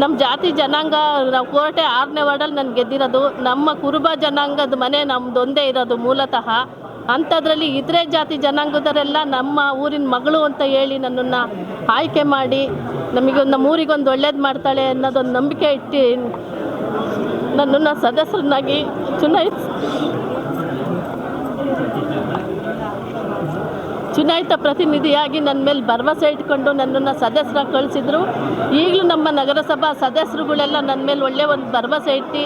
ನಮ್ಮ ಜಾತಿ ಜನಾಂಗ, ನಾವು ಕೋಟೆ ಆರನೇ ವಾರ್ಡಲ್ಲಿ ನಾನು ಗೆದ್ದಿರೋದು, ನಮ್ಮ ಕುರುಬ ಜನಾಂಗದ ಮನೆ ನಮ್ಮದೊಂದೇ ಇರೋದು ಮೂಲತಃ. ಅಂಥದ್ರಲ್ಲಿ ಇತರೆ ಜಾತಿ ಜನಾಂಗದವರೆಲ್ಲ ನಮ್ಮ ಊರಿನ ಮಗಳು ಅಂತ ಹೇಳಿ ನನ್ನನ್ನು ಆಯ್ಕೆ ಮಾಡಿ ನಮಗೆ ನಮ್ಮ ಊರಿಗೊಂದು ಒಳ್ಳೇದು ಮಾಡ್ತಾಳೆ ಅನ್ನೋದೊಂದು ನಂಬಿಕೆ ಇಟ್ಟು ನನ್ನನ್ನು ಸದಸ್ಯರನ್ನಾಗಿ ಚುನಾಯಿಸಿ ಚುನಾಯಿತ ಪ್ರತಿನಿಧಿಯಾಗಿ ನನ್ನ ಮೇಲೆ ಭರವಸೆ ಇಟ್ಕೊಂಡು ನನ್ನನ್ನು ಸದಸ್ಯರಾಗಿ ಕಳಿಸಿದ್ರು. ಈಗಲೂ ನಗರಸಭಾ ಸದಸ್ಯರುಗಳೆಲ್ಲ ನನ್ನ ಮೇಲೆ ಒಳ್ಳೆಯ ಒಂದು ಭರವಸೆ ಇಟ್ಟು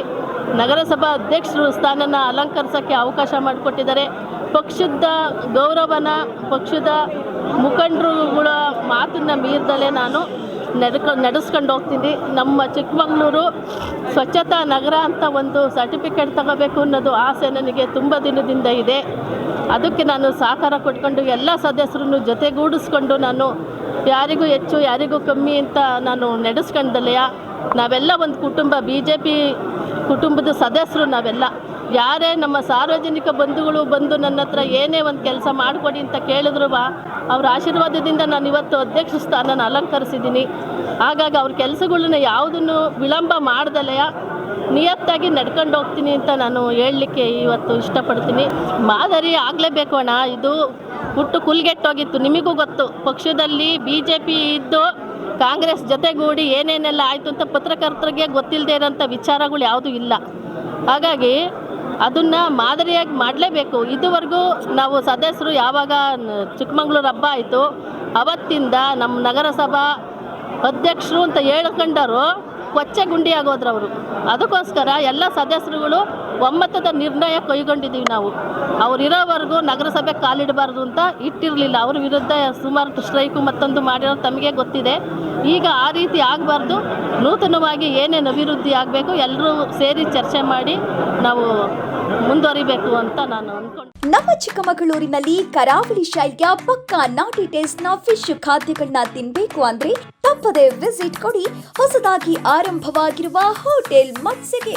ನಗರಸಭಾ ಅಧ್ಯಕ್ಷರು ಸ್ಥಾನನ ಅಲಂಕರಿಸೋಕ್ಕೆ ಅವಕಾಶ ಮಾಡಿಕೊಟ್ಟಿದ್ದಾರೆ. ಪಕ್ಷದ ಗೌರವನ, ಪಕ್ಷದ ಮುಖಂಡರುಗಳ ಮಾತನ್ನು ಮೀರ್ದಲೇ ನಾನು ನಡ್ಕ, ನಡೆಸ್ಕೊಂಡು ಹೋಗ್ತೀನಿ. ನಮ್ಮ ಚಿಕ್ಕಮಗಳೂರು ಸ್ವಚ್ಛತಾ ನಗರ ಅಂತ ಒಂದು ಸರ್ಟಿಫಿಕೇಟ್ ತಗೋಬೇಕು ಅನ್ನೋದು ಆಸೆ ನನಗೆ ತುಂಬ ದಿನದಿಂದ ಇದೆ. ಅದಕ್ಕೆ ನಾನು ಸಹಕಾರ ಕೊಟ್ಕೊಂಡು ಎಲ್ಲ ಸದಸ್ಯರನ್ನು ಜೊತೆಗೂಡಿಸ್ಕೊಂಡು ನಾನು ಯಾರಿಗೂ ಹೆಚ್ಚು, ಯಾರಿಗೂ ಕಮ್ಮಿ ಅಂತ ನಾನು ನಡೆಸ್ಕೊಂಡಲೆಯ ನಾವೆಲ್ಲ ಒಂದು ಕುಟುಂಬ ಬಿ ಜೆ ಪಿ ಕುಟುಂಬದ ಸದಸ್ಯರು ನಾವೆಲ್ಲ. ಯಾರೇ ನಮ್ಮ ಸಾರ್ವಜನಿಕ ಬಂಧುಗಳು ಬಂದು ನನ್ನ ಹತ್ರ ಏನೇ ಒಂದು ಕೆಲಸ ಮಾಡಿಕೊಡಿ ಅಂತ ಕೇಳಿದ್ರು ಅವ್ರ ಆಶೀರ್ವಾದದಿಂದ ನಾನು ಇವತ್ತು ಅಧ್ಯಕ್ಷ ಸ್ಥಾನನ ಅಲಂಕರಿಸಿದ್ದೀನಿ. ಹಾಗಾಗಿ ಅವ್ರ ಕೆಲಸಗಳನ್ನ ಯಾವುದನ್ನು ವಿಳಂಬ ಮಾಡ್ದಲೆಯ ನಿಯತ್ತಾಗಿ ನಡ್ಕೊಂಡು ಹೋಗ್ತೀನಿ ಅಂತ ನಾನು ಹೇಳಲಿಕ್ಕೆ ಇವತ್ತು ಇಷ್ಟಪಡ್ತೀನಿ. ಮಾದರಿ ಆಗಲೇಬೇಕು ಅಣ್ಣ, ಇದು ಹುಟ್ಟು ಕುಲ್ಗೆಟ್ಟೋಗಿತ್ತು. ನಿಮಗೂ ಗೊತ್ತು, ಪಕ್ಷದಲ್ಲಿ ಬಿ ಜೆ ಪಿ ಇದ್ದು ಕಾಂಗ್ರೆಸ್ ಜೊತೆಗೂಡಿ ಏನೇನೆಲ್ಲ ಆಯಿತು ಅಂತ ಪತ್ರಕರ್ತರಿಗೆ ಗೊತ್ತಿಲ್ಲದೆ ಇರೋಂಥ ವಿಚಾರಗಳು ಯಾವುದೂ ಇಲ್ಲ. ಹಾಗಾಗಿ ಅದನ್ನು ಮಾದರಿಯಾಗಿ ಮಾಡಲೇಬೇಕು. ಇದುವರೆಗೂ ನಾವು ಸದಸ್ಯರು ಯಾವಾಗ ಚಿಕ್ಕಮಗಳೂರು ಹಬ್ಬ ಆಯಿತು, ಅವತ್ತಿಂದ ನಮ್ಮ ನಗರಸಭಾ ಅಧ್ಯಕ್ಷರು ಅಂತ ಹೇಳ್ಕೊಂಡರು, ಕೊಚ್ಚೆ ಗುಂಡಿ ಆಗೋದ್ರು ಅದಕ್ಕೋಸ್ಕರ ಎಲ್ಲ ಸದಸ್ಯರುಗಳು ಒಮ್ಮತದ ನಿರ್ಣಯ ಕೈಗೊಂಡಿದ್ದೀವಿ ನಾವು. ಅವ್ರು ಇರೋವರೆಗೂ ನಗರಸಭೆ ಕಾಲಿಡಬಾರ್ದು ಅಂತ ಇಟ್ಟಿರಲಿಲ್ಲ. ಅವ್ರ ವಿರುದ್ಧ ಸುಮಾರು ಸ್ಟ್ರೈಕು ಮತ್ತೊಂದು ಮಾಡಿರೋ ತಮಗೆ ಗೊತ್ತಿದೆ. ಈಗ ಆ ರೀತಿ ಆಗಬಾರ್ದು. ನೂತನವಾಗಿ ಏನೇನು ಅಭಿವೃದ್ಧಿ ಆಗಬೇಕು ಎಲ್ಲರೂ ಸೇರಿ ಚರ್ಚೆ ಮಾಡಿ ನಾವು ಮುಂದುವರಿಬೇಕು ಅಂತ ನಾನು ಅಂದ್ಕೊಂಡು ನಮ್ಮ ಚಿಕ್ಕಮಗಳೂರಿನಲ್ಲಿ ಕರಾವಳಿ ಶೈಲಿಯ ಪಕ್ಕಾ ನಾಟಿ ಟೇಸ್ಟ್ನ ಫಿಶ್ ಖಾದ್ಯಗಳನ್ನ ತಿನ್ಬೇಕು ಅಂದ್ರೆ ತಪ್ಪದೆ ವಿಸಿಟ್ ಕೊಡಿ. ಹೊಸದಾಗಿ ಆರಂಭವಾಗಿರುವ ಹೋಟೆಲ್ ಮತ್ಸ್ಯಗೆ.